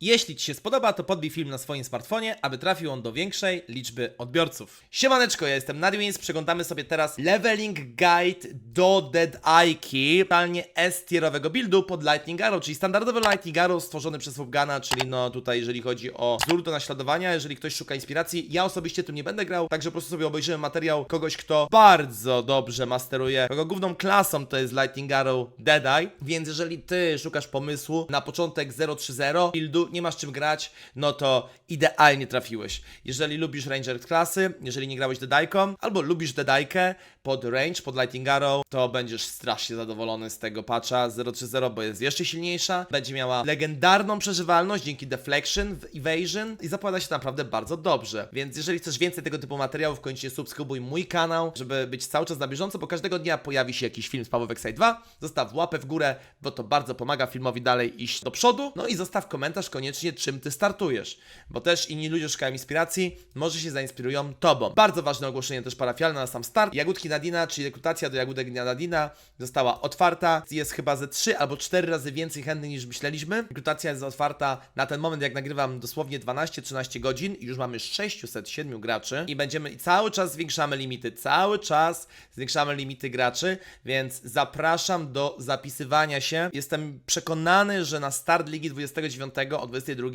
Jeśli Ci się spodoba, to podbij film na swoim smartfonie, aby trafił on do większej liczby odbiorców. Siemaneczko, ja jestem Nadiwins, przeglądamy sobie teraz Leveling Guide do Dead Ike, totalnie S-tierowego buildu pod Lightning Arrow, czyli standardowy Lightning Arrow stworzony przez Wobgana, czyli no tutaj jeżeli chodzi o wzór do naśladowania, jeżeli ktoś szuka inspiracji, ja osobiście tym nie będę grał, także po prostu sobie obejrzyłem materiał kogoś, kto bardzo dobrze masteruje, kogo główną klasą to jest Lightning Arrow Dead Eye, więc jeżeli Ty szukasz pomysłu na początek 030 buildu, nie masz czym grać, no to idealnie trafiłeś. Jeżeli lubisz Ranger klasy, jeżeli nie grałeś Deadajką, albo lubisz Deadajkę pod range, pod Lightning Arrow, to będziesz strasznie zadowolony z tego patcha 030, bo jest jeszcze silniejsza, będzie miała legendarną przeżywalność dzięki Deflection, w Evasion i zapowiada się naprawdę bardzo dobrze. Więc jeżeli chcesz więcej tego typu materiałów, koniecznie subskrybuj mój kanał, żeby być cały czas na bieżąco, bo każdego dnia pojawi się jakiś film z Paweł Side 2. Zostaw łapę w górę, bo to bardzo pomaga filmowi dalej iść do przodu. No i zostaw komentarz koniecznie, czym ty startujesz, bo też inni ludzie szukają inspiracji, może się zainspirują tobą. Bardzo ważne ogłoszenie też parafialne na sam start. Jagódki Nadina, czyli rekrutacja do Jagódek Nadina została otwarta. Jest chyba ze 3 albo 4 razy więcej chętnych niż myśleliśmy. Rekrutacja jest otwarta na ten moment, jak nagrywam, dosłownie 12-13 godzin i już mamy 607 graczy i będziemy i cały czas zwiększamy limity, cały czas zwiększamy limity graczy, więc zapraszam do zapisywania się. Jestem przekonany, że na start ligi 29 o 22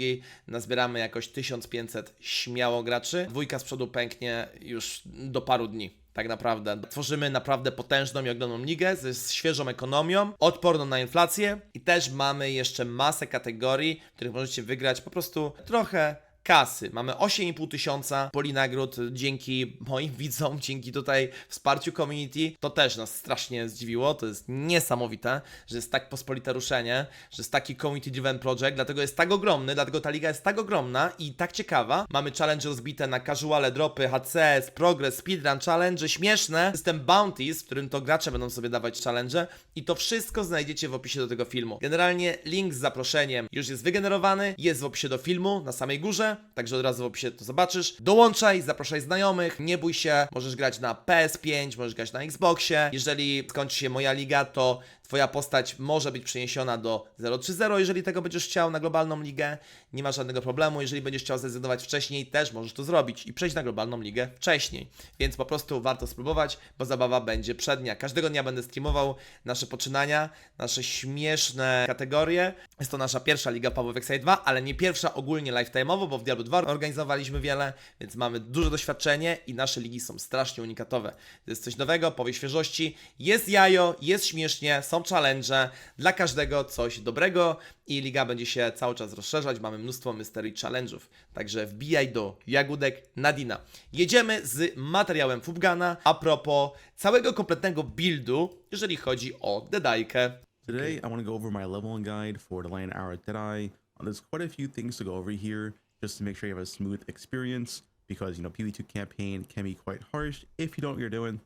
nazbieramy jakoś 1500 śmiało graczy. Dwójka z przodu pęknie już do paru dni. Tak naprawdę. Tworzymy naprawdę potężną i oglądną ligę ze świeżą ekonomią, odporną na inflację i też mamy jeszcze masę kategorii, w których możecie wygrać po prostu trochę kasy. Mamy 8,5 tysiąca poli nagród dzięki moim widzom, dzięki tutaj wsparciu community. To też nas strasznie zdziwiło. To jest niesamowite, że jest tak pospolite ruszenie, że jest taki community driven project, dlatego jest tak ogromny, dlatego ta liga jest tak ogromna i tak ciekawa. Mamy challenge rozbite na casuale, dropy, HCS, progress, speedrun, challenge, śmieszne, system bounties, w którym to gracze będą sobie dawać challenge i to wszystko znajdziecie w opisie do tego filmu. Generalnie link z zaproszeniem już jest wygenerowany, jest w opisie do filmu na samej górze, także od razu w opisie to zobaczysz. Dołączaj, zapraszaj znajomych, nie bój się, możesz grać na PS5, możesz grać na Xboxie. Jeżeli skończy się moja liga, to Twoja postać może być przeniesiona do 030, jeżeli tego będziesz chciał na globalną ligę, nie ma żadnego problemu. Jeżeli będziesz chciał zrezygnować wcześniej, też możesz to zrobić i przejść na globalną ligę wcześniej. Więc po prostu warto spróbować, bo zabawa będzie przednia. Każdego dnia będę streamował nasze poczynania, nasze śmieszne kategorie. Jest to nasza pierwsza liga Power Exide 2, ale nie pierwsza ogólnie lifetime'owo, bo w Diablo 2 organizowaliśmy wiele, więc mamy duże doświadczenie i nasze ligi są strasznie unikatowe. To jest coś nowego, powie świeżości. Jest jajo, jest śmiesznie, są challenge, dla każdego coś dobrego i liga będzie się cały czas rozszerzać. Mamy mnóstwo mystery challenge'ów, także wbijaj do Jagódek Nadina. Jedziemy z materiałem Fubgana a propos całego kompletnego buildu, jeżeli chodzi o Dedajkę. Today, I want to go over my leveling guide for the Land Arrow Deadeye. Uh, there's quite a few things to go over here just to make sure you have a smooth experience because, you know, PvE2 campaign can be quite harsh if you don't know what you're doing.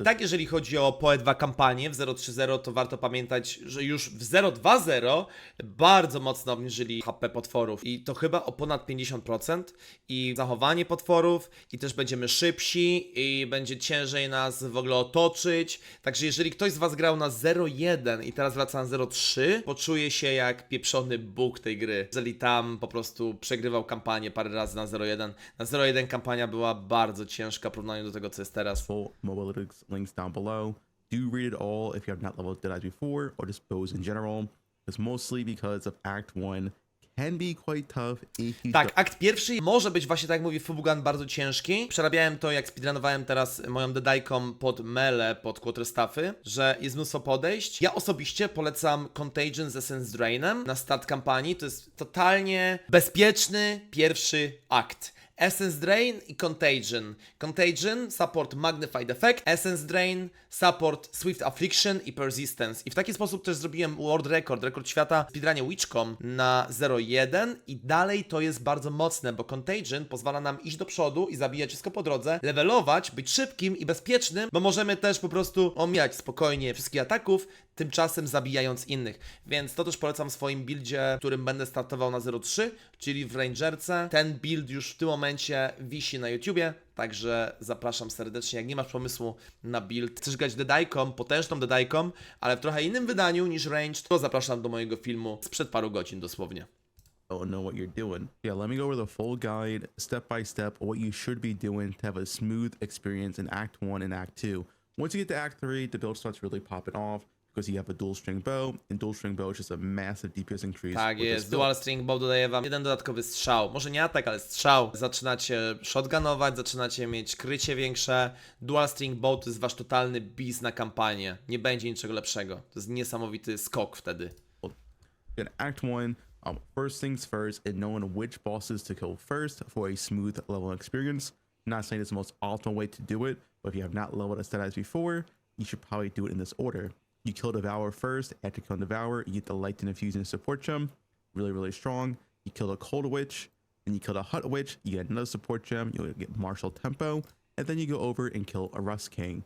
I tak, jeżeli chodzi o PoE2 kampanię w 0.3.0, to warto pamiętać, że już w 0.2.0 bardzo mocno obniżyli HP potworów i to chyba o ponad 50% i zachowanie potworów i też będziemy szybsi i będzie ciężej nas w ogóle otoczyć. Także jeżeli ktoś z Was grał na 0.1 i teraz wraca na 0.3, poczuje się jak pieprzony bóg tej gry. Jeżeli tam po prostu przegrywał kampanię parę razy na 0.1. Na 0.1 kampania była bardzo ciężka w porównaniu do tego, co jest teraz. Links down below. Do read it all if you have not leveled Deadeye before or just bows in general. It's mostly because of Act 1 can be quite tough if you Tak, akt pierwszy może być właśnie tak jak mówi Fubugan bardzo ciężki. Przerabiałem to jak speedrunowałem teraz moją dedajką pod mele, pod quarterstaffy, że jest mnóstwo podejść. Ja osobiście polecam Contagion z Essence Drainem na start kampanii. To jest totalnie bezpieczny pierwszy akt. Essence Drain i Contagion. Contagion, support Magnified Effect, Essence Drain, support Swift Affliction i Persistence. I w taki sposób też zrobiłem World Record, rekord świata w speedrunie Witchcom na 0.1 i dalej to jest bardzo mocne, bo Contagion pozwala nam iść do przodu i zabijać wszystko po drodze, levelować, być szybkim i bezpiecznym, bo możemy też po prostu omijać spokojnie wszystkich ataków, tymczasem zabijając innych. Więc to też polecam w swoim buildzie, którym będę startował na 0.3, czyli w Rangerce. Ten build już w tym momencie wisi na YouTubie, także zapraszam serdecznie. Jak nie masz pomysłu na build, chcesz grać dedajką, potężną dedajką, ale w trochę innym wydaniu niż Range, to zapraszam do mojego filmu sprzed paru godzin dosłownie. don't know what you're doing. Yeah, let me go over the full guide, step by step, what you should be doing to have a smooth experience in Act 1 and Act 2. Once you get to Act 3, the build starts really popping off because you have a dual string bow, and dual string bow is just a massive DPS increase. Tak with this jest, build. Dual String Bow dodaje wam jeden dodatkowy strzał. Może nie atak, ale strzał. Zaczynacie shotgunować, zaczynacie mieć krycie większe. Dual String Bow to jest wasz totalny bis na kampanię. Nie będzie niczego lepszego. To jest niesamowity skok wtedy. in Act 1, um, first things first, and knowing which bosses to kill first for a smooth level experience. not saying it's the most optimal way to do it, but if you have not leveled as Deadeyes before, you should probably do it in this order. You kill Devour first. After killing Devour, you get the Lightning Infusion support gem, really, really strong. You kill a Cold Witch, and you kill a Hut Witch, you get another support gem, you'll get Martial Tempo, and then you go over and kill a Rust King.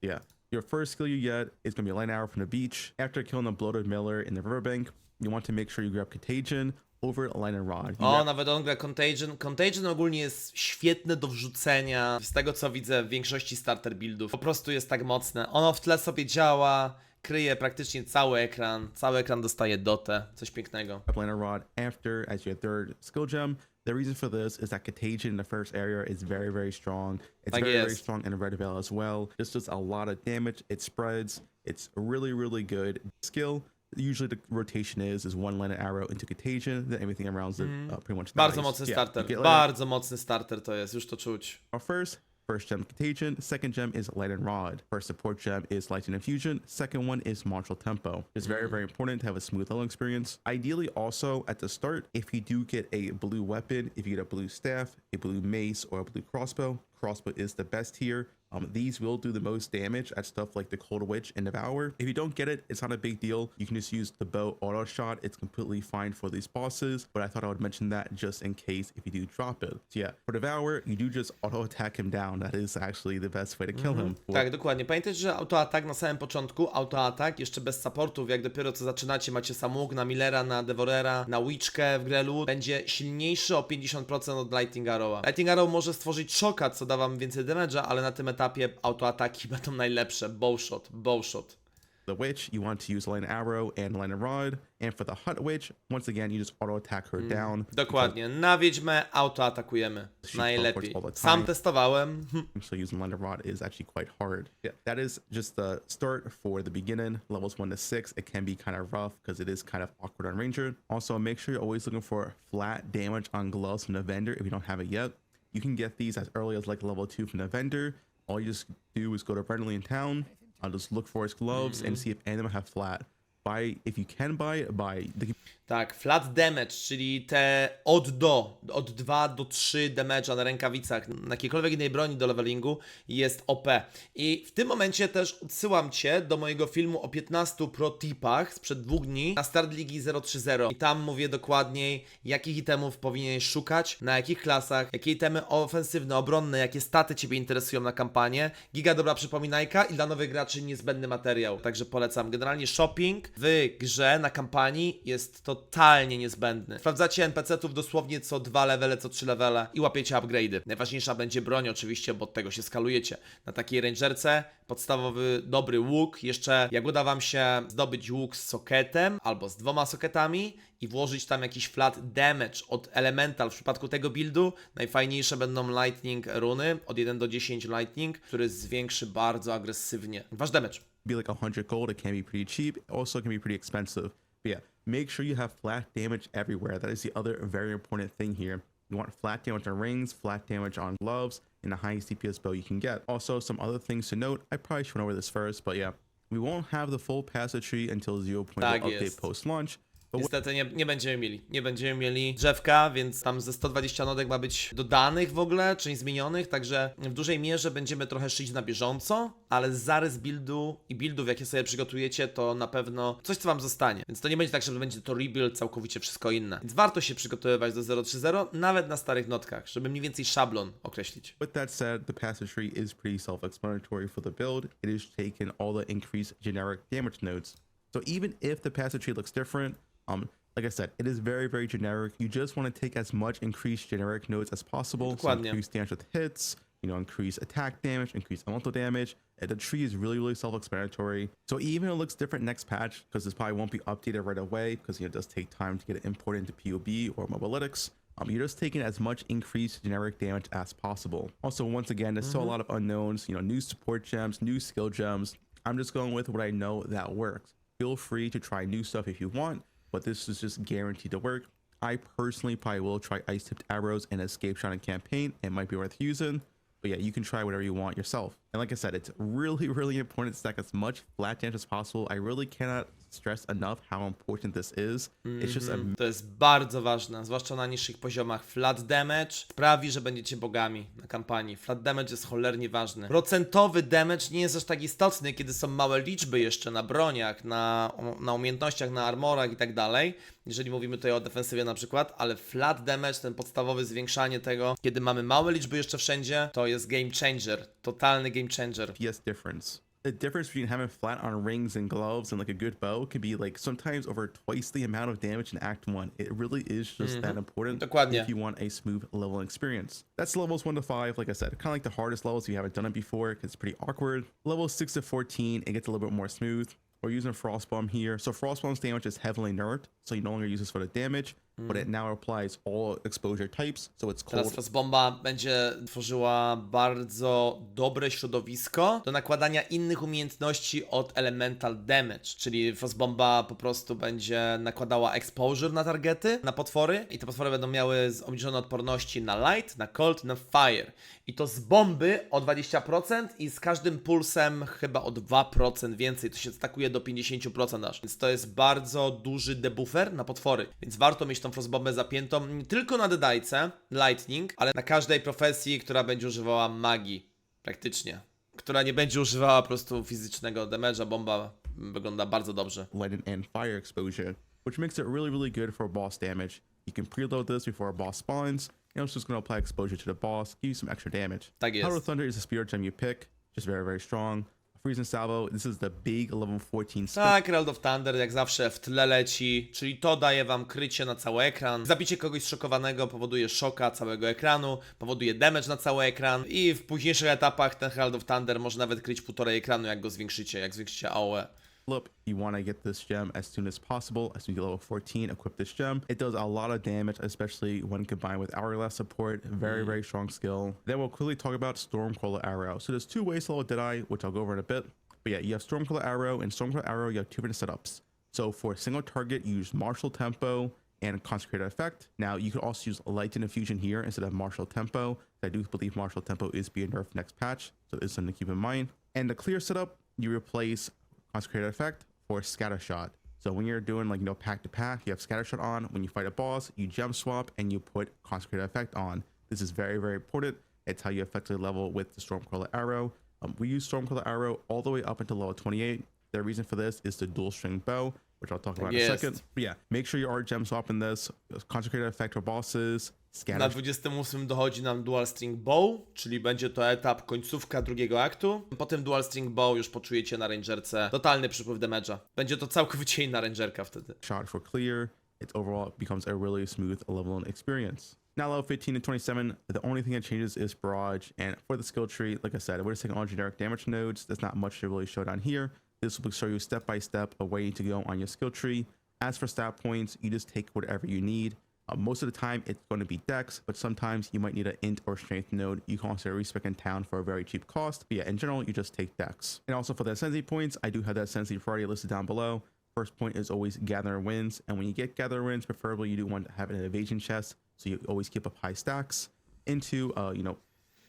Yeah. Your first skill you get is going to be a light arrow from the beach. After killing the bloated miller in the riverbank, you want to make sure you grab Contagion over a line and rod. You O, grab- nawet on gra Contagion. Contagion ogólnie jest świetny do wrzucenia. Z tego co widzę w większości starter buildów. Po prostu jest tak mocne. Ono w tle sobie działa, kryje praktycznie cały ekran. Cały ekran dostaje dotę. Coś pięknego. grab Lantern Rod after as your third skill gem. The reason for this is that Contagion in the first area is very, very strong. It's I very, very strong in Red Veil as well. Just does a lot of damage. It spreads. It's a really, really good skill. Usually the rotation is is one landed arrow into Contagion, then everything around it uh, pretty much Bardzo dies. mocny Yeah, starter. get Bardzo mocny starter to jest, już to czuć. Arrow first, first gem Contagion. Second gem is Light and Rod. First support gem is Lightning Infusion. Second one is Martial Tempo. It's very, very important to have a smooth level experience. Ideally, also at the start, if you do get a blue weapon, if you get a blue staff, a blue mace, or a blue crossbow, crossbow is the best here. Um, these will do the most damage at stuff like the Cold Witch and Devour. If you don't get it, it's not a big deal. You can just use the bow auto shot. It's completely fine for these bosses, but I thought I would mention that just in case if you do drop it. So yeah, for Devour, you do just auto attack him down. That is actually the best way to kill him. Tak, dokładnie. Pamiętajcie, że autoatak na samym początku, autoatak jeszcze bez supportów, jak dopiero co zaczynacie, macie Samug na Millera, na Devorera, na Witchkę w Grelu, będzie silniejszy o 50% od Lightning Arrow'a. Lightning Arrow może stworzyć szoka, co da wam więcej damage'a, ale na tym etapie autoataki będą najlepsze. Bowshot, bowshot. the witch, you want to use Line Arrow and Line Rod. And for the Hut Witch, once again, you just auto attack her down. Dokładnie. Na Wiedźmę autoatakujemy. She Najlepiej. Sam testowałem. So using Line Rod is actually quite hard. Yeah, that is just the start for the beginning. Levels one to six, it can be kind of rough because it is kind of awkward on Ranger. Also, make sure you're always looking for flat damage on gloves from the vendor if you don't have it yet. You can get these as early as like level two from the vendor. All you just do is go to Friendly in town. I'll just look for his gloves and mm-hmm. see if any of them have flat. Buy if you can buy buy the Tak, flat damage, czyli te od do, od 2 do 3 damage'a na rękawicach, na jakiejkolwiek innej broni do levelingu jest OP. I w tym momencie też odsyłam Cię do mojego filmu o 15 pro tipach sprzed dwóch dni na Start Ligi 030. I tam mówię dokładniej, jakich itemów powinieneś szukać, na jakich klasach, jakie itemy ofensywne, obronne, jakie staty Ciebie interesują na kampanię. Giga dobra przypominajka i dla nowych graczy niezbędny materiał. Także polecam. Generalnie shopping w grze na kampanii jest totalnie niezbędny. Sprawdzacie NPC-ów dosłownie co dwa levele, co trzy levele i łapiecie upgrade'y. Najważniejsza będzie broń oczywiście, bo od tego się skalujecie. Na takiej rangerce podstawowy dobry łuk, jeszcze jak uda wam się zdobyć łuk z soketem albo z dwoma soketami i włożyć tam jakiś flat damage od elemental w przypadku tego buildu, najfajniejsze będą lightning runy od 1 do 10 lightning, który zwiększy bardzo agresywnie wasz damage. Be like 100 gold. It can be pretty cheap. Also, it can be pretty expensive. But yeah, make sure you have flat damage everywhere. That is the other very important thing here. You want flat damage on rings, flat damage on gloves, and the highest DPS bow you can get. Also, some other things to note. I probably should went over this first, but yeah, we won't have the full passage tree until 0.0 update post launch. Niestety nie, nie będziemy mieli. Nie będziemy mieli drzewka, więc tam ze 120 nodek ma być dodanych w ogóle, czyli zmienionych, także w dużej mierze będziemy trochę szyć na bieżąco, ale zarys buildu i buildów, jakie sobie przygotujecie, to na pewno coś, co wam zostanie. Więc to nie będzie tak, że będzie to rebuild, całkowicie wszystko inne. Więc warto się przygotowywać do 030, nawet na starych notkach, żeby mniej więcej szablon określić. With that said, the passage is pretty self-explanatory for the build. It is taken all the increased generic damage nodes. So even if the passage looks different, um, like I said, it is very, very generic. You just want to take as much increased generic nodes as possible. So increase damage with hits, you know, increase attack damage, increase elemental damage. And the tree is really, really self-explanatory. So even it looks different next patch, because this probably won't be updated right away, because you know, it does take time to get it imported into POB or Mobalytics. Um, you're just taking as much increased generic damage as possible. Also, once again, there's still a lot of unknowns, you know, new support gems, new skill gems. I'm just going with what I know that works. Feel free to try new stuff if you want, but this is just guaranteed to work. I personally probably will try ice tipped arrows and escape shot in campaign. It might be worth using. But yeah, you can try whatever you want yourself. And like I said, it's really, really important to stack as much flat damage as possible. I really cannot stress enough how important this is. It's just a To jest bardzo ważne, zwłaszcza na niższych poziomach. Flat damage sprawi, że będziecie bogami na kampanii. Flat damage jest cholernie ważny. Procentowy damage nie jest aż tak istotny, kiedy są małe liczby jeszcze na broniach, na, na umiejętnościach, na armorach i tak dalej. Jeżeli mówimy tutaj o defensywie na przykład, ale flat damage, ten podstawowy zwiększanie tego, kiedy mamy małe liczby jeszcze wszędzie, to jest game changer. Totalny game changer. FPS difference. The difference between having flat on rings and gloves and like a good bow can be like sometimes over twice the amount of damage in Act 1. It really is just that mm-hmm. important Dokładnie. if you want a smooth leveling experience. That's levels 1 to 5, like I said, kind of like the hardest levels if you haven't done it before because it's pretty awkward. Levels 6 to 14, it gets a little bit more smooth. We're using Frostbomb here. So Frostbomb's damage is heavily nerfed, so you no longer use this for the damage, but it now applies all exposure types, so it's Teraz cold, będzie tworzyła bardzo dobre środowisko do nakładania innych umiejętności od Elemental Damage, czyli Frostbomba po prostu będzie nakładała exposure na targety, na potwory i te potwory będą miały obniżone odporności na light, na cold, na fire. I to z bomby o 20% i z każdym pulsem chyba o 2% więcej, to się stakuje do 50% aż. Więc to jest bardzo duży debuffer na potwory, więc warto mieć tą frostbombę zapiętą tylko na dedajce, lightning, ale na każdej profesji, która będzie używała magii, praktycznie. Która nie będzie używała po prostu fizycznego damage'a, bomba wygląda bardzo dobrze. lightning and fire exposure, which makes it really, really good for boss damage. You can preload this before a boss spawns, and it's just going to apply exposure to the boss, give you some extra damage. Tak jest. Power Thunder is a spirit gem you pick, just very, very strong. Freezing Salvo, this is the big level 14 spell. Tak, Herald of Thunder jak zawsze w tle leci, czyli to daje wam krycie na cały ekran. Zabicie kogoś zszokowanego powoduje szoka całego ekranu, powoduje damage na cały ekran i w późniejszych etapach ten Herald of Thunder może nawet kryć półtorej ekranu, jak go zwiększycie, jak zwiększycie AOE. Flip, you want to get this gem as soon as possible. As soon as you level 14, equip this gem. It does a lot of damage, especially when combined with Hourglass support. Very, mm. very strong skill. Then we'll quickly talk about Stormcrawler Arrow. So there's two ways to level Deadeye, which I'll go over in a bit. But yeah, you have Stormcrawler Arrow and Stormcrawler Arrow, you have two different setups. So for a single target, you use Martial Tempo and Consecrated Effect. Now you could also use Light and Infusion here instead of Martial Tempo. I do believe Martial Tempo is being nerfed next patch, so it's something to keep in mind. And the clear setup, you replace Consecrated Effect for Scatter Shot. So when you're doing like you know pack to pack, you have Scatter Shot on. When you fight a boss, you gem swap and you put Consecrated Effect on. This is very very important. It's how you effectively level with the Stormcrawler Arrow. Um, we use Stormcrawler Arrow all the way up until level 28. The reason for this is the dual string bow, which I'll talk about in a second. But yeah, make sure you are gem swapping this. Consecrated Effect for bosses. Na 28 dochodzi nam Dual String Bow, czyli będzie to etap końcówka drugiego aktu. Po tym Dual String Bow już poczujecie na Rangerce totalny przypływ damage'a. Będzie to całkowicie inna Rangerka wtedy. shot for clear. It overall becomes a really smooth leveling experience. Now level 15 and 27, the only thing that changes is barrage. And for the skill tree, like I said, we're just taking all generic damage nodes. There's not much to really show down here. This will show you step by step a way to go on your skill tree. As for stat points, you just take whatever you need. Uh, most of the time, it's going to be dex, but sometimes you might need an int or strength node. You can also respec in town for a very cheap cost. But yeah, in general, you just take dex. And also for the sensei points, I do have that sensei priority listed down below. First point is always gather wins, and when you get gather wins, preferably you do want to have an evasion chest, so you always keep up high stacks. Into uh, you know,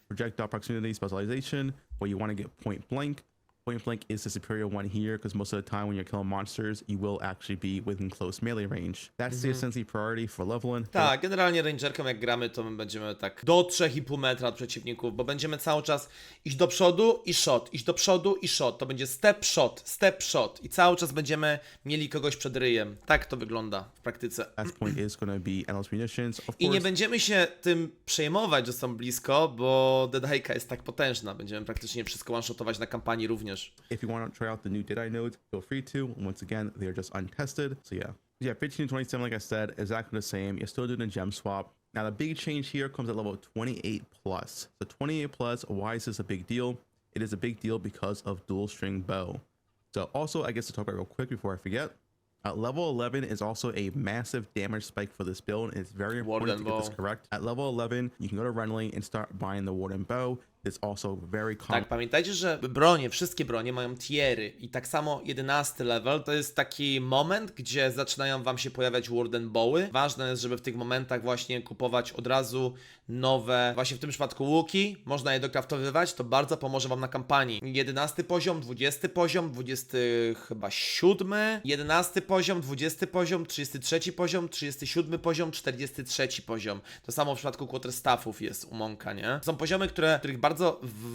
projectile proximity specialization, where you want to get point blank. Point blank is the superior one here because most of the time when you're killing monsters, you will actually be within close melee range. That's the sensei priority for leveling. Tak, generalnie Rangerką jak gramy, to my będziemy tak do 3,5 metra od przeciwników, bo będziemy cały czas iść do przodu i shot, iść do przodu i shot. To będzie step shot, step shot i cały czas będziemy mieli kogoś przed ryjem. Tak to wygląda w praktyce. Last point is to be endless munitions. Of I nie będziemy się tym przejmować, że są blisko, bo Deadhike'a jest tak potężna. Będziemy praktycznie wszystko one-shotować na kampanii również. If you want to try out the new Deadeye nodes, feel free to. Once again, they are just untested. So yeah. Yeah, 15 and 27, like I said, exactly the same. You're still doing a gem swap. Now the big change here comes at level 28 plus. So 28 plus, why is this a big deal? It is a big deal because of dual string bow. So also, I guess to talk about real quick before I forget, at level 11 is also a massive damage spike for this build. It's very important to get this correct. At level 11, you can go to Renly and start buying the Warden bow. Tak, pamiętajcie, że bronie, wszystkie bronie mają tiery i tak samo 11 level to jest taki moment, gdzie zaczynają wam się pojawiać Warden Bowy. Ważne jest, żeby w tych momentach właśnie kupować od razu nowe, właśnie w tym przypadku łuki, można je dokraftowywać, to bardzo pomoże wam na kampanii. 11 poziom, 20 poziom, 20 chyba 7, 11 poziom, 20 poziom, 33 poziom, 37 poziom, 43 poziom. To samo w przypadku quarterstaffów jest u Monka, nie? Są poziomy, które, których bardzo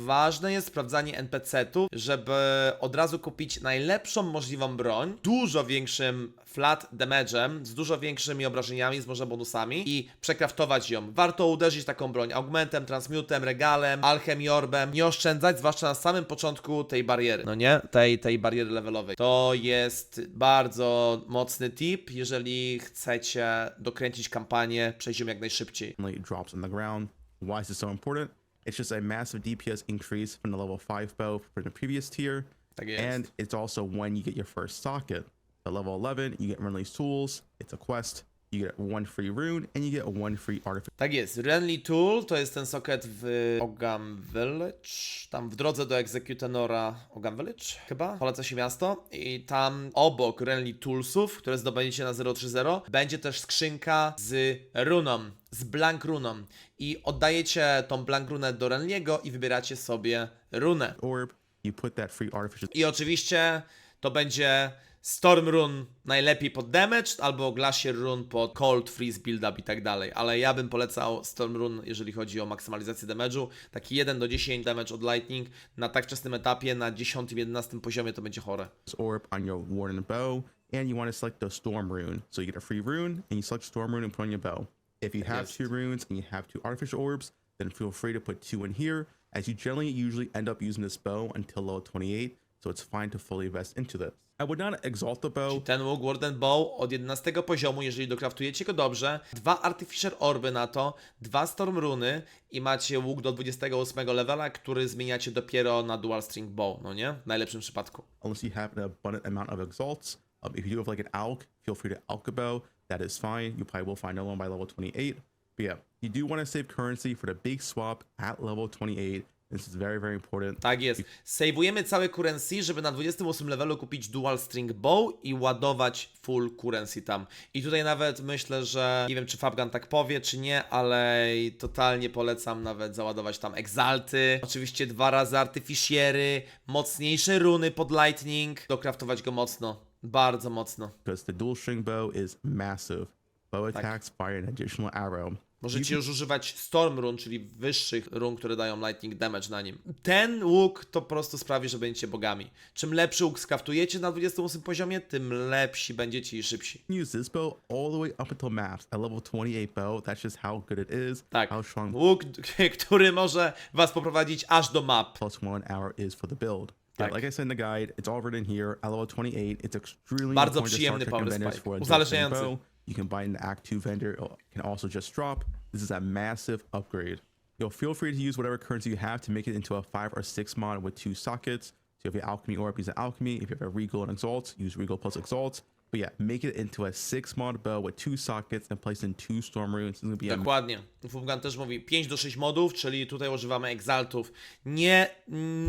ważne jest sprawdzanie NPC-ów, żeby od razu kupić najlepszą możliwą broń, dużo większym flat damage'em, z dużo większymi obrażeniami, z może bonusami i przekraftować ją. Warto uderzyć taką broń augmentem, transmutem, regalem, alchemiorbem, nie oszczędzać, zwłaszcza na samym początku tej bariery, no nie? Tej, tej bariery levelowej. To jest bardzo mocny tip, jeżeli chcecie dokręcić kampanię, przejść ją jak najszybciej. Drops on the ground. Why is so important? It's just a massive DPS increase from the level 5 bow from the previous tier. Tak. And it's also when you get your first socket. At level 11, you get Renly's tools. It's a quest. You get one free rune and you get one free artifact. Tak jest. Renly Tool to jest ten socket w Ogam Village. Tam w drodze do Executenora Ogam Village chyba. Poleca się miasto. I tam obok Renly Toolsów, które zdobędziecie na 030, będzie też skrzynka z runą. Z blank runą. I oddajecie tą blank runę do Renliego i wybieracie sobie runę. Orb, you put that free artificial I oczywiście to będzie Storm Rune najlepiej pod damage, albo Glacier Rune pod Cold Freeze Build Up i tak dalej. Ale ja bym polecał Storm Rune, jeżeli chodzi o maksymalizację damage'u. Taki 1 do 10 damage od Lightning na tak wczesnym etapie, na 10-11 poziomie to będzie chore. orb on your Warden bow. And you want to select the Storm rune. So you get a free rune and you select Storm rune and put on your bow. If you have two runes and you have two artificial orbs, then feel free to put two in here, as you generally usually end up using this bow until level 28, so it's fine to fully invest into this. I would not exalt the bow, Ten łuk Warden Bow od 11 poziomu, jeżeli dokraftujecie go dobrze, dwa Artificer Orby na to, dwa Storm Runy i macie łuk do 28 levela, który zmieniacie dopiero na Dual String Bow, no nie? W najlepszym przypadku. unless you have an abundant amount of exalts. Um, if you do have like an alk, feel free to alk a bow. That is fine. You probably will find no one by level 28. But yeah, you do want to save currency for the big swap at level 28. This is very, very important. Tak jest. Sejwujemy całe currency, żeby na 28 levelu kupić dual string bow i ładować full currency tam. I tutaj nawet myślę, że nie wiem czy Fabgan tak powie, czy nie, ale totalnie polecam nawet załadować tam exalty. Oczywiście dwa razy artificiery, mocniejsze runy pod lightning, dokraftować go mocno. Bardzo mocno. because the dual string bow is massive. Bow attacks fire an additional arrow. Możecie już używać Storm Run, czyli wyższych run, które dają Lightning Damage na nim. Ten łuk to po prostu sprawi, że będziecie bogami. Czym lepszy łuk skraftujecie na 28 poziomie, tym lepsi będziecie i szybsi. Use this bow all the way up until max at level 28 bow. That's just how good it is. Tak. How strong Łuk, który może was poprowadzić aż do map. plus one hour is for the build. Tak. Yeah, like I said in the guide, it's all written here. Level 28, it's extremely Bardzo przyjemny start checking power vendors spike. for a dual Uzależniający. You can buy an Act 2 vendor. It can also just drop. This is a massive upgrade. You'll feel free to use whatever currency you have to make it into a 5 or 6 mod with two sockets. So if you have Alchemy Orb, use an Alchemy. If you have a Regal and Exalt, use Regal plus Exalt. But yeah, make it into a 6 mod bow with two sockets and place in two Storm Runes. Dokładnie. Fubgan też mówi 5 do 6 modów, czyli tutaj używamy egzaltów. Nie,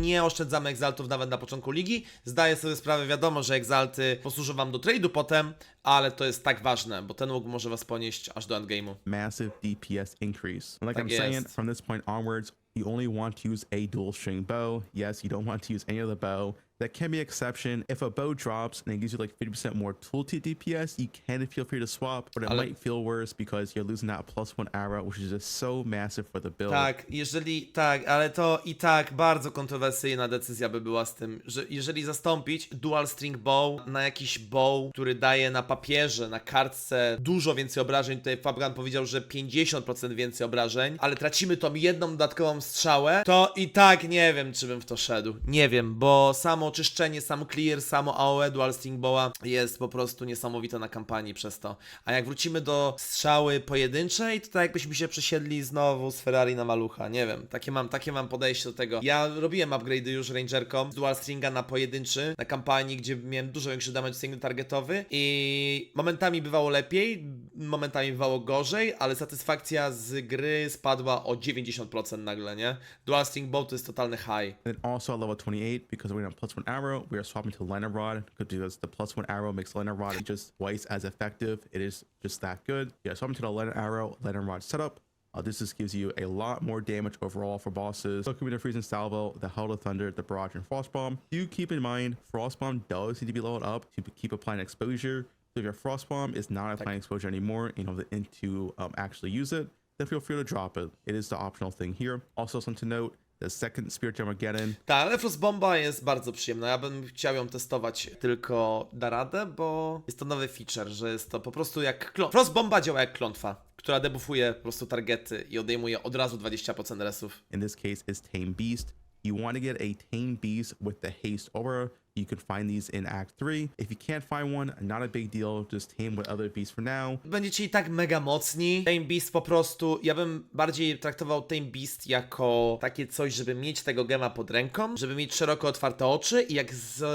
nie oszczędzamy egzaltów nawet na początku ligi. Zdaję sobie sprawę, wiadomo, że egzalty posłużą wam do trade'u potem, ale to jest tak ważne, bo ten łuk może was ponieść aż do endgame'u. massive DPS increase. Like Tak I'm saying, jest. from this point onwards, you only want to use a dual string bow. Yes, you don't want to use any other bow. That can be exception. If a bow drops and it gives you like 50% more tooltip DPS, you can feel free to swap, but it Ale- might feel worse because you're losing that plus one arrow, which is just so massive for the build. Tak, jeżeli tak, ale to i tak bardzo kontrowersyjna decyzja by była z tym, że jeżeli zastąpić dual string bow na jakiś bow, który daje na papierze, na kartce dużo więcej obrażeń, tutaj Fabgan powiedział, że 50% więcej obrażeń, ale tracimy tą jedną dodatkową strzałę, to i tak nie wiem, czy bym w to szedł. Nie wiem, bo samo samo czyszczenie, sam clear, samo AOE Dual Sting Boa jest po prostu niesamowite na kampanii przez to. A jak wrócimy do strzały pojedynczej, to tak jakbyśmy się przesiedli znowu z Ferrari na malucha. Nie wiem, takie mam, takie mam podejście do tego. Ja robiłem upgrade'y już Rangerką z Dual Stringa na pojedynczy, na kampanii, gdzie miałem dużo większy damage single targetowy i momentami bywało lepiej, momentami bywało gorzej, ale satysfakcja z gry spadła o 90% nagle, nie? Dual String Bow to jest totalny high. And also level 28, because we're in a plus one arrow, we are swapping to Lena Rod because the plus one arrow makes Lena Rod just twice as effective. It is just that good. Yeah, swapping to the Lena arrow, Lena Rod setup. Uh, this just gives you a lot more damage overall for bosses. So coming to Freezing Salvo, the Hell of Thunder, the Barrage, and Frostbomb. Do keep in mind, Frost Bomb does need to be leveled up to keep applying exposure. So if your Frost Bomb is not applying exposure anymore, you know, the int to um, actually use it, then feel free to drop it. It is the optional thing here. Also, something to note, the second Spirit Armageddon Tak, ale Frostbomba jest bardzo przyjemna. Ja bym chciał ją testować tylko da radę, bo jest to nowy feature, że jest to po prostu jak klon. Frostbomba działa jak klątwa, która debuffuje po prostu targety i odejmuje od razu 20% resów. in this case is Tame Beast. You want to get a Tame Beast with the Haste Aura. You can find these in Act 3. If you can't find one, not a big deal. Just tame with other beasts for now. Będziecie i tak mega mocni. Tame Beast po prostu, ja bym bardziej traktował Tame Beast jako takie coś, żeby mieć tego gema pod ręką, żeby mieć szeroko otwarte oczy i jak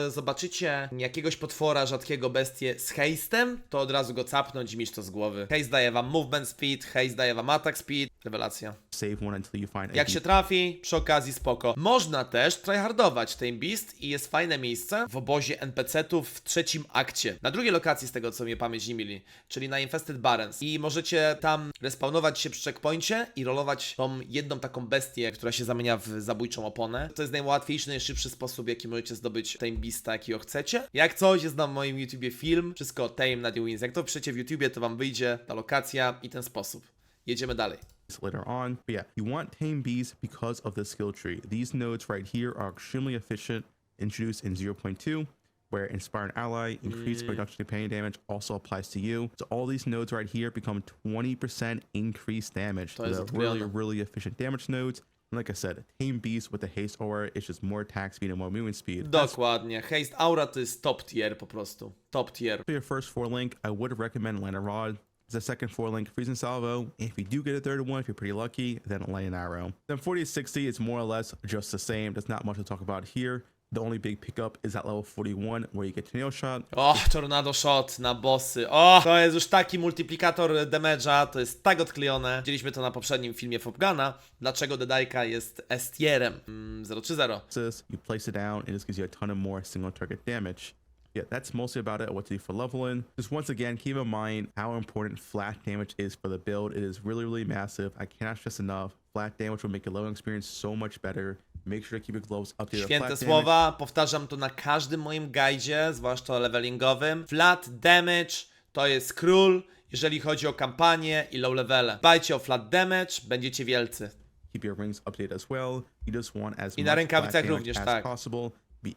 zobaczycie jakiegoś potwora, rzadkiego bestię z haste'em, to od razu go capnąć i mieć to z głowy. Haste daje wam movement speed, haste daje wam attack speed, rewelacja. Save one until you find Jak się trafi, przy okazji spoko. Można też tryhardować Tame Beast i jest fajne miejsce w obozie NPC-ów w trzecim akcie. Na drugiej lokacji z tego co mnie pamięć nie myli, czyli na Infested Barrens. I możecie tam respawnować się przy checkpoincie i rolować tą jedną taką bestię, która się zamienia w zabójczą oponę. To jest najłatwiejszy, najszybszy sposób, jaki możecie zdobyć Tame Beasta, jakiego chcecie. Jak coś, jest na moim YouTubie film, wszystko Tame na Wins. Jak to wpiszecie w YouTubie, to wam wyjdzie ta lokacja i ten sposób. Jedziemy dalej. Later on. But yeah, you want Tame bees because of the skill tree. These nodes right here are extremely efficient, introduced in 0.2. Where Inspire an Ally, increase mm. reduction of pain damage also applies to you. So all these nodes right here become 20% increased damage. So they're really, really efficient damage nodes. And like I said, Tame Beast with the haste aura is just more attack speed and more movement speed. Dokładnie. Haste Aura to jest top tier po prostu. Top tier. for your first four link, I would recommend Lena Rod. As a second four link, Freezing Salvo. If you do get a third one, if you're pretty lucky, then an Arrow. Then 4060 is more or less just the same. There's not much to talk about here. The only big pickup is at level 41 where you get Nail Shot. O, Tornado Shot na bossy. O, to jest już taki multiplikator damage'a, to jest tak odklejone. Widzieliśmy to na poprzednim filmie Fopgana. Dlaczego Dedajka jest S-tierem? Mm, 030. This, you place it down, it just gives you a ton of more single target damage. Yeah, that's mostly about it. What to do for leveling. Just once again, keep in mind how important flat damage is for the build. It is really, really massive. I cannot stress enough. Flat damage will make your leveling experience so much better. Make sure to keep your gloves updated. on Święte flat damage. słowa, powtarzam to na każdym moim guidzie, zwłaszcza levelingowym. Flat damage to jest król, jeżeli chodzi o kampanię i low levele. Dbajcie o flat damage, będziecie wielcy. keep your rings updated as well. You just want as I na much rękawicach również, as tak. possible.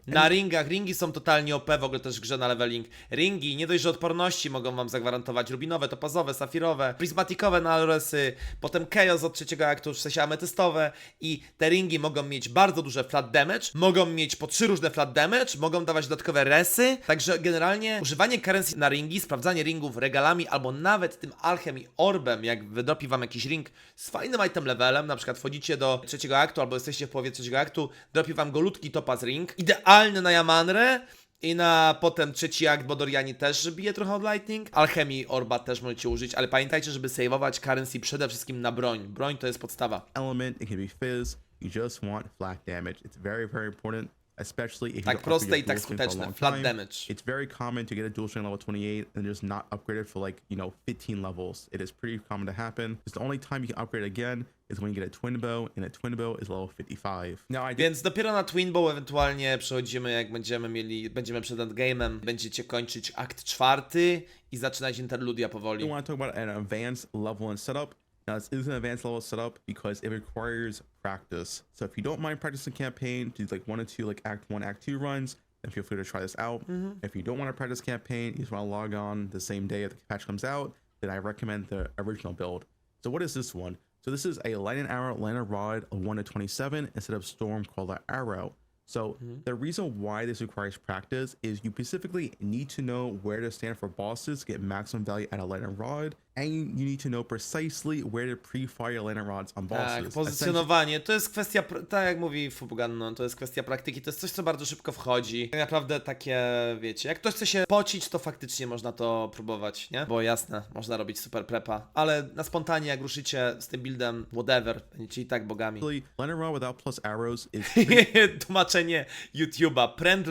Na ringach, ringi są totalnie OP, w ogóle też w grze na leveling. Ringi, nie dość, że odporności mogą wam zagwarantować. Rubinowe, topazowe, safirowe, prismatikowe na Alresy, potem chaos od trzeciego aktu, w sensie ametystowe. I te ringi mogą mieć bardzo duże flat damage, mogą mieć po trzy różne flat damage, mogą dawać dodatkowe resy, także generalnie używanie currency na ringi, sprawdzanie ringów regalami albo nawet tym alchemy orbem, jak wydropi wam jakiś ring z fajnym item levelem, na przykład wchodzicie do trzeciego aktu albo jesteście w połowie trzeciego aktu, dropi wam golutki topaz ring, idealny na Yamanrę i na potem trzeci akt, bo Doriani też bije trochę od Lightning. Alchemii Orba też możecie użyć, ale pamiętajcie, żeby saveować currency przede wszystkim na broń. Broń to jest podstawa. element. It can be fizz. You just want flat damage. It's very, very important, especially if you Tak proste i tak skuteczne. Flat time. damage. It's very common to get a dual string level 28 and just not upgraded for like, you know, 15 levels. It is pretty common to happen. It's the only time you can upgrade again is when you get a twin bow, and a twin bow is level 55. Now, I Więc dopiero na Twinbow ewentualnie przechodzimy, jak będziemy mieli, będziemy przed endgame'em, będziecie kończyć akt czwarty i zaczynać interludia powoli. I want to talk about an advanced level and setup. Now, this is an advanced level setup because it requires practice. So, if you don't mind practicing campaign, do like one or two like Act One, Act Two runs, then feel free to try this out. Mm-hmm. If you don't want to practice campaign, you just want to log on the same day that the patch comes out, then I recommend the original build. So, what is this one? So, this is a lightning arrow, lightning rod, a one to twenty-seven instead of storm called an arrow. So mm-hmm. the reason why this requires practice is you specifically need to know where to stand for bosses to get maximum value out of lightning rod, and you, need to know precisely where to pre-fire lightning rods on bosses. Tak, pozycjonowanie to jest kwestia, tak jak mówi Fubugan, no, to jest kwestia praktyki, to jest coś, co bardzo szybko wchodzi. Tak naprawdę takie, wiecie, jak ktoś chce się pocić, to faktycznie można to próbować, nie? Bo jasne, można robić super prepa, ale na spontanie jak ruszycie z tym buildem, whatever, będziecie i tak bogami. lightning rod without plus arrows is Tłumaczenie YouTube'a, pręd...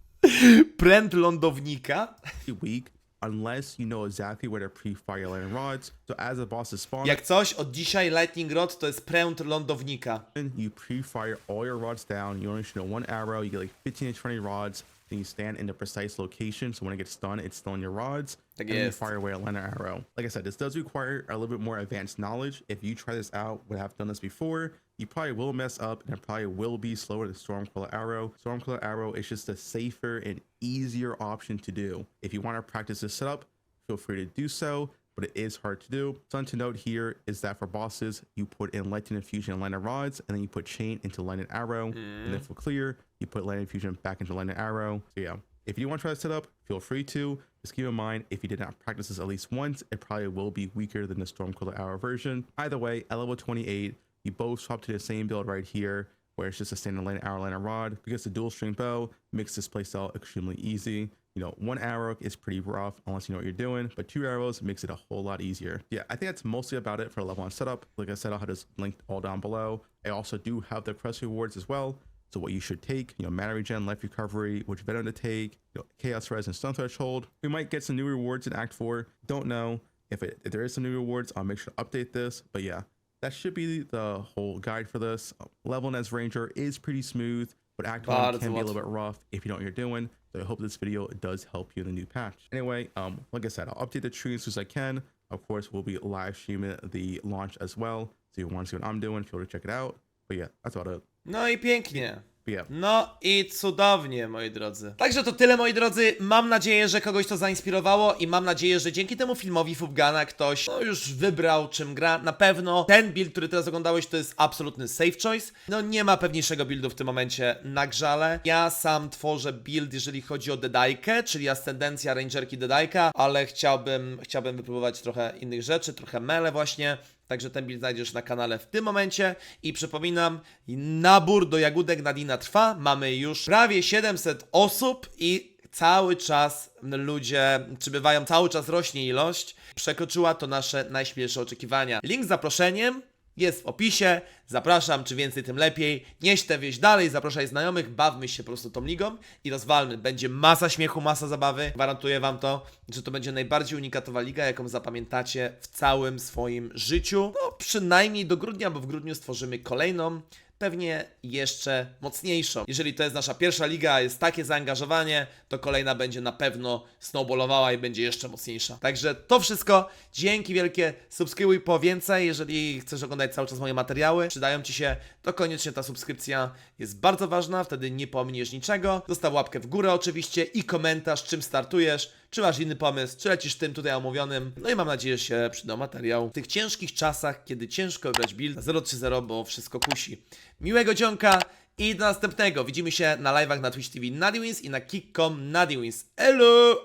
pręd lądownika? weak unless you know exactly where to pre-fire lightning rods. So as the boss is spawning, Jak coś, od dzisiaj Lightning Rod to jest pręd lądownika. you pre-fire all your rods down. You only know one arrow. You get like 15 to 20 rods. You stand in the precise location. So when it gets stunned, it's still in your rods. And then you fire away a liner arrow. Like I said, this does require a little bit more advanced knowledge. If you try this out, would have done this before, you probably will mess up and it probably will be slower than Stormcrawler Arrow. Stormcrawler Arrow is just a safer and easier option to do. If you want to practice this setup, feel free to do so, but it is hard to do. Something to note here is that for bosses, you put in Lightning Infusion and Lightning Rods, and then you put Chain into Lightning Arrow, and mm. then for clear, you put Lightning Fusion back into Lightning Arrow. So yeah, if you want to try this setup, feel free to. Just keep in mind, if you did not practice this at least once, it probably will be weaker than the Stormcrawler Arrow version. Either way, at level 28, you both swap to the same build right here, where it's just a standard lane arrow, lane rod. Because the dual string bow makes this playstyle extremely easy. You know, one arrow is pretty rough unless you know what you're doing, but two arrows makes it a whole lot easier. Yeah, I think that's mostly about it for level one setup. Like I said, I'll have this linked all down below. I also do have the quest rewards as well. So what you should take, you know, mana regen, life recovery, which venom to take, you know, chaos res and stun threshold. We might get some new rewards in Act Four. Don't know if it if there is some new rewards. I'll make sure to update this. But yeah, that should be the whole guide for this. Leveling as Ranger is pretty smooth, but Act One can be a little bit rough if you don't know what you're doing. So I hope this video does help you in the new patch. Anyway, um, like I said, I'll update the tree as soon as I can. Of course, we'll be live streaming the launch as well. So if you want to see what I'm doing, feel free to check it out. But yeah, that's about it. No i pięknie. Yeah, No i cudownie, moi drodzy. Także to tyle, moi drodzy. Mam nadzieję, że kogoś to zainspirowało i mam nadzieję, że dzięki temu filmowi Fubgana ktoś no, już wybrał, czym gra. Na pewno ten build, który teraz oglądałeś, to jest absolutny safe choice. No nie ma pewniejszego buildu w tym momencie na grzale. Ja sam tworzę build, jeżeli chodzi o Dedajkę, czyli ascendencja Rangerki Dedajka, ale chciałbym, chciałbym wypróbować trochę innych rzeczy, trochę mele właśnie. Także ten build znajdziesz na kanale w tym momencie. I przypominam, nabór do jagódek Nadina trwa. Mamy już prawie 700 osób i cały czas ludzie przybywają, cały czas rośnie ilość. Przekroczyła to nasze najśmielsze oczekiwania. Link z zaproszeniem jest w opisie. Zapraszam, czy więcej, tym lepiej. Nieś tę wieś dalej, zapraszaj znajomych, bawmy się po prostu tą ligą i rozwalmy. Będzie masa śmiechu, masa zabawy. Gwarantuję Wam to, że to będzie najbardziej unikatowa liga, jaką zapamiętacie w całym swoim życiu. No, przynajmniej do grudnia, bo w grudniu stworzymy kolejną. Pewnie jeszcze mocniejszą. Jeżeli to jest nasza pierwsza liga, jest takie zaangażowanie, to kolejna będzie na pewno snowballowała i będzie jeszcze mocniejsza. Także to wszystko. Dzięki wielkie. Subskrybuj po więcej. Jeżeli chcesz oglądać cały czas moje materiały, przydają Ci się, to koniecznie ta subskrypcja jest bardzo ważna. Wtedy nie pominiesz niczego. Zostaw łapkę w górę oczywiście i komentarz, czym startujesz. Czy masz inny pomysł, czy lecisz tym tutaj omówionym. No i mam nadzieję, że się przyda materiał w tych ciężkich czasach, kiedy ciężko wybrać build na 0-3-0, bo wszystko kusi. Miłego dzionka i do następnego. Widzimy się na live'ach na Twitch TV Nadiwins i na Kick.com Nadiwins. Elo!